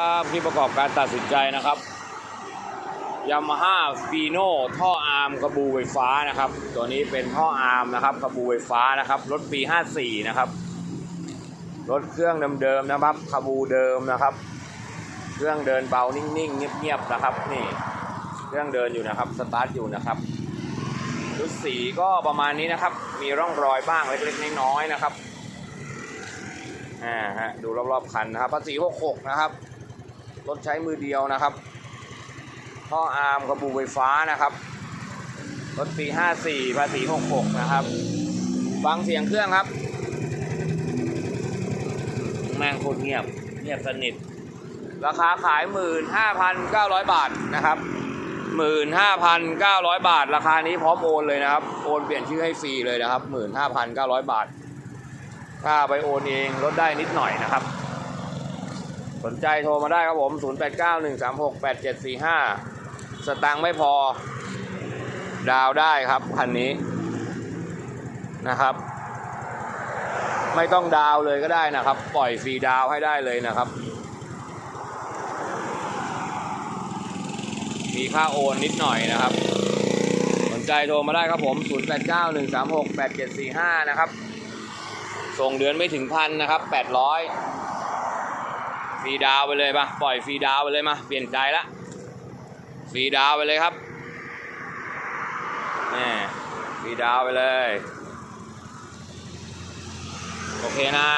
ครับที่ประกอบการตัดสินใจนะครับยามาฮ่าฟีโน่ท่ออาร์มกระบูไฟฟ้านะครับ ตัวนี้เป็นท่ออาร์มนะครับกระบูไฟฟ้านะครับรถปี 54 นะครับรถเครื่องเดิมๆนะครับกระบูเดิมนะครับ เครื่องเดินเบานิ่งๆเงียบๆนะครับนี่เครื่องเดินอยู่นะครับสตาร์ทอยู่นะครับชุดสีก็ประมาณนี้นะครับ มีร่องรอยบ้างเล็กๆน้อยๆนะครับอ่าฮะดูรอบๆคันนะครับภาษี66นะครับ รถใช้มือเดียวนะครับท่ออาร์มกระบูไฟฟ้านะครับรถปี 54 ภาษี 66 นะครับ ฟังเสียงเครื่องครับ แม่งโคตรเงียบ เงียบสนิท ราคาขาย 15,900 บาทนะครับ 15,900 บาท ราคานี้พร้อมโอนเลยนะครับ โอนเปลี่ยนชื่อให้ฟรีเลยนะครับ 15,900 บาท ถ้าไปโอนเองลดได้นิดหน่อยนะครับ สนใจโทรมาได้ครับผม 0891368745 สตังค์ไม่พอ ดาวได้ครับคันนี้นะครับ ไม่ต้องดาวเลยก็ได้นะครับ ปล่อยฟรีดาวให้ได้เลยนะครับ มีค่าโอนนิดหน่อยนะครับ สนใจโทรมาได้ครับผม 0891368745 นะครับ ส่งเดือนไม่ถึงพันนะครับ 800 ฟรีดาวไปเลยปะปล่อยฟรีดาวไปเลยมา เปลี่ยนใจละฟรีดาวไปเลยครับนี่ฟรีดาวไปเลย โอเคนะ